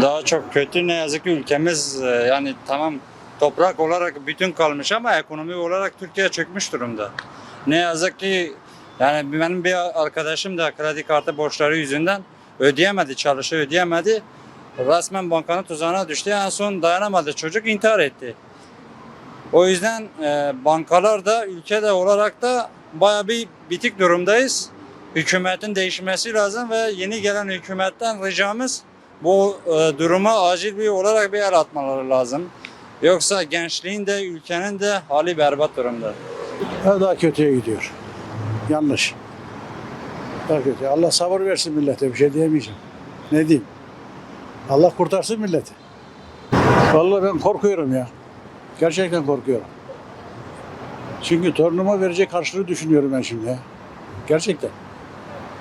Daha çok kötü ne yazık ki ülkemiz e, yani tamam toprak olarak bütün kalmış ama ekonomi olarak Türkiye çökmüş durumda. Ne yazık ki yani benim bir arkadaşım da kredi kartı borçları yüzünden ödeyemedi, çalışı ödeyemedi. Resmen bankanın tuzağına düştü. En son dayanamadı. Çocuk intihar etti. O yüzden e, bankalar da ülkede olarak da baya bir bitik durumdayız. Hükümetin değişmesi lazım ve yeni gelen hükümetten ricamız bu e, duruma acil bir olarak bir el atmaları lazım. Yoksa gençliğin de ülkenin de hali berbat durumda. Ha, daha kötüye gidiyor. Yanlış. Daha kötü. Allah sabır versin millete bir şey diyemeyeceğim. Ne diyeyim? Allah kurtarsın milleti. Vallahi ben korkuyorum ya. Gerçekten korkuyorum. Çünkü torunuma verecek karşılığı düşünüyorum ben şimdi ya. Gerçekten.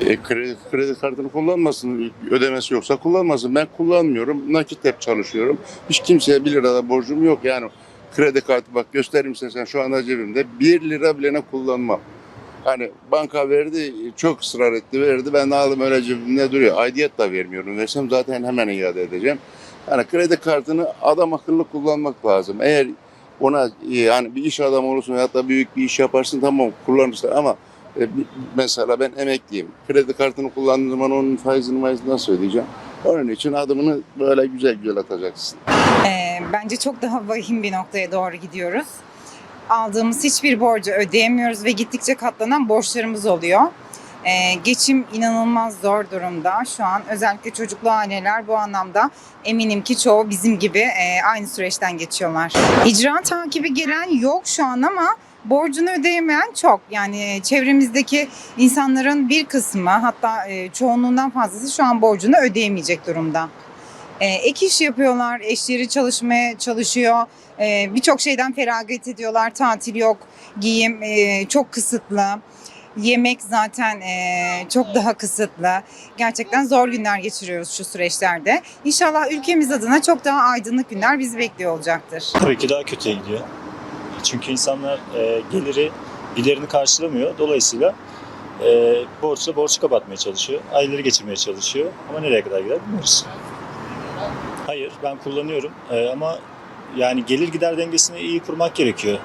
E, kredi, kredi kartını kullanmasın. Ödemesi yoksa kullanmasın. Ben kullanmıyorum. Nakit hep çalışıyorum. Hiç kimseye 1 lira da borcum yok. Yani kredi kartı bak göstereyim size sen şu anda cebimde. 1 lira bile ne kullanmam. Hani banka verdi, çok ısrar etti, verdi. Ben aldım öyle cebimde duruyor. Aidiyet de vermiyorum. Versem zaten hemen iade edeceğim. Yani kredi kartını adam akıllı kullanmak lazım. Eğer ona yani bir iş adamı olursun da büyük bir iş yaparsın tamam kullanırsın ama e, mesela ben emekliyim. Kredi kartını kullandığım zaman onun faizini maizini nasıl ödeyeceğim? Onun için adımını böyle güzel güzel atacaksın. Ee, bence çok daha vahim bir noktaya doğru gidiyoruz. Aldığımız hiçbir borcu ödeyemiyoruz ve gittikçe katlanan borçlarımız oluyor. Ee, geçim inanılmaz zor durumda şu an. Özellikle çocuklu aileler bu anlamda eminim ki çoğu bizim gibi e, aynı süreçten geçiyorlar. İcra takibi gelen yok şu an ama borcunu ödeyemeyen çok. Yani çevremizdeki insanların bir kısmı hatta e, çoğunluğundan fazlası şu an borcunu ödeyemeyecek durumda. E, ek iş yapıyorlar, eşleri çalışmaya çalışıyor. E, Birçok şeyden feragat ediyorlar. Tatil yok, giyim e, çok kısıtlı. Yemek zaten e, çok daha kısıtlı. Gerçekten zor günler geçiriyoruz şu süreçlerde. İnşallah ülkemiz adına çok daha aydınlık günler bizi bekliyor olacaktır. Tabii ki daha kötüye gidiyor. Çünkü insanlar e, geliri giderini karşılamıyor. Dolayısıyla e, borçla borç kapatmaya çalışıyor. Ayları geçirmeye çalışıyor. Ama nereye kadar gider bilmiyoruz. Hayır ben kullanıyorum E, ama yani gelir gider dengesini iyi kurmak gerekiyor.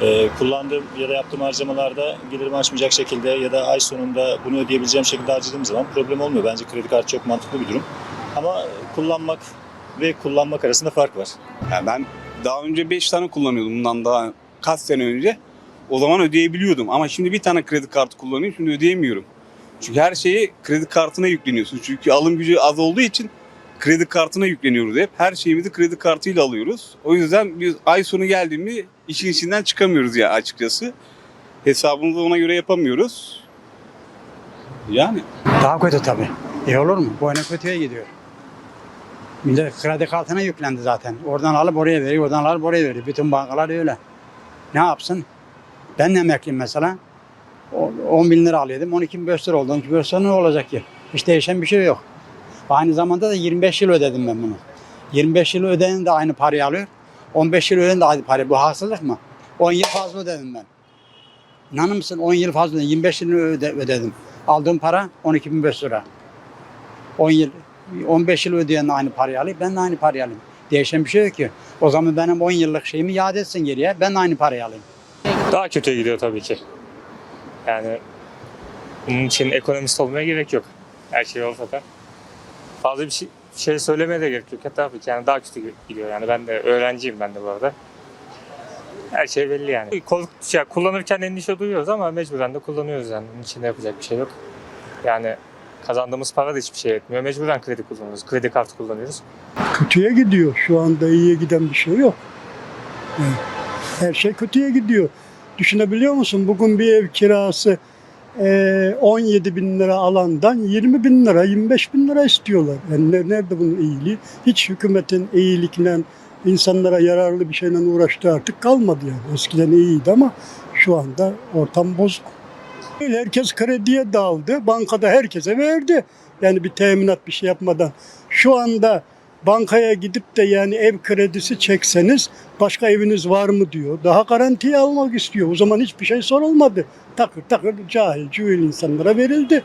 E, kullandığım ya da yaptığım harcamalarda gelirimi aşmayacak şekilde ya da ay sonunda bunu ödeyebileceğim şekilde harcadığım zaman problem olmuyor. Bence kredi kartı çok mantıklı bir durum. Ama kullanmak ve kullanmak arasında fark var. Yani ben daha önce 5 tane kullanıyordum bundan daha kaç sene önce. O zaman ödeyebiliyordum ama şimdi bir tane kredi kartı kullanıyorum şimdi ödeyemiyorum. Çünkü her şeyi kredi kartına yükleniyorsun. Çünkü alım gücü az olduğu için kredi kartına yükleniyoruz hep. Her şeyimizi kredi kartıyla alıyoruz. O yüzden biz ay sonu geldi mi işin içinden çıkamıyoruz ya açıkçası. Hesabımızı ona göre yapamıyoruz. Yani Daha kötü tabii. E olur mu? Boyuna kötüye gidiyor. Millet kredi kartına yüklendi zaten. Oradan alıp oraya veriyor, oradan alıp oraya veriyor. Bütün bankalar öyle. Ne yapsın? Ben de emekliyim mesela. O- 10 bin lira alıyordum. 12 bin lira oldu. 12 bin ne olacak ki? Hiç değişen bir şey yok. Aynı zamanda da 25 yıl ödedim ben bunu. 25 yıl ödeyen de aynı parayı alıyor. 15 yıl ödeyen de aynı parayı. Bu haksızlık mı? 10 yıl fazla ödedim ben. İnanır mısın 10 yıl fazla ödedim. 25 yıl öde, ödedim. Aldığım para 12 bin lira. 10 yıl, 15 yıl ödeyen de aynı parayı alayım. Ben de aynı parayı alayım. Değişen bir şey yok ki. O zaman benim 10 yıllık şeyimi iade etsin geriye. Ben de aynı parayı alayım. Daha kötüye gidiyor tabii ki. Yani bunun için ekonomist olmaya gerek yok. Her şey olsa da. Fazla bir şey, şey söylemeye de gerek yok. Tabii ki yani daha kötü gidiyor. Yani ben de öğrenciyim ben de bu arada. Her şey belli yani. Kol, kullanırken endişe duyuyoruz ama mecburen de kullanıyoruz yani. Bunun için de yapacak bir şey yok. Yani kazandığımız para da hiçbir şey etmiyor. Mecburen kredi kullanıyoruz. Kredi kartı kullanıyoruz. kötüye gidiyor. Şu anda iyiye giden bir şey yok. Her şey kötüye gidiyor. Düşünebiliyor musun? Bugün bir ev kirası eee, 17 bin lira alandan 20 bin lira, 25 bin lira istiyorlar. Yani ne- nerede bunun iyiliği? Hiç hükümetin iyilikle, insanlara yararlı bir şeyle uğraştığı artık kalmadı yani. Eskiden iyiydi ama şu anda ortam bozuk. Herkes krediye daldı. Bankada herkese verdi. Yani bir teminat bir şey yapmadan. Şu anda bankaya gidip de yani ev kredisi çekseniz başka eviniz var mı diyor. Daha garantiye almak istiyor. O zaman hiçbir şey sorulmadı. Takır takır cahil cühil insanlara verildi.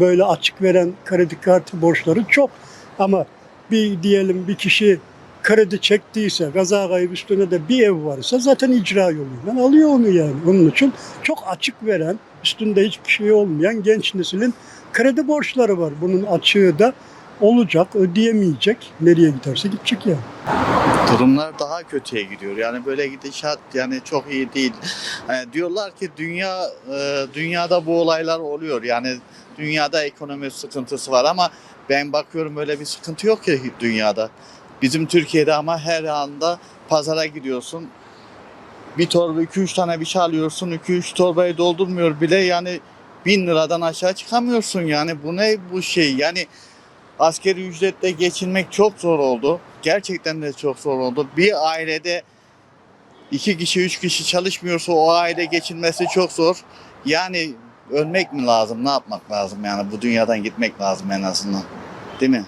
Böyle açık veren kredi kartı borçları çok. Ama bir diyelim bir kişi kredi çektiyse, kaza kayıp üstüne de bir ev varsa zaten icra yoluyla alıyor onu yani. Onun için çok açık veren, üstünde hiçbir şey olmayan genç neslin kredi borçları var. Bunun açığı da olacak, ödeyemeyecek. Nereye giderse gidecek yani. durumlar daha kötüye gidiyor. Yani böyle gidişat yani çok iyi değil. Yani diyorlar ki dünya e, dünyada bu olaylar oluyor. Yani dünyada ekonomi sıkıntısı var ama ben bakıyorum öyle bir sıkıntı yok ki dünyada. Bizim Türkiye'de ama her anda pazara gidiyorsun. Bir torba 2-3 tane bir şey alıyorsun. 2-3 torbayı doldurmuyor bile yani bin liradan aşağı çıkamıyorsun yani. Bu ne bu şey yani askeri ücretle geçinmek çok zor oldu. Gerçekten de çok zor oldu. Bir ailede iki kişi, üç kişi çalışmıyorsa o aile geçinmesi çok zor. Yani ölmek mi lazım, ne yapmak lazım yani bu dünyadan gitmek lazım en azından. Değil mi?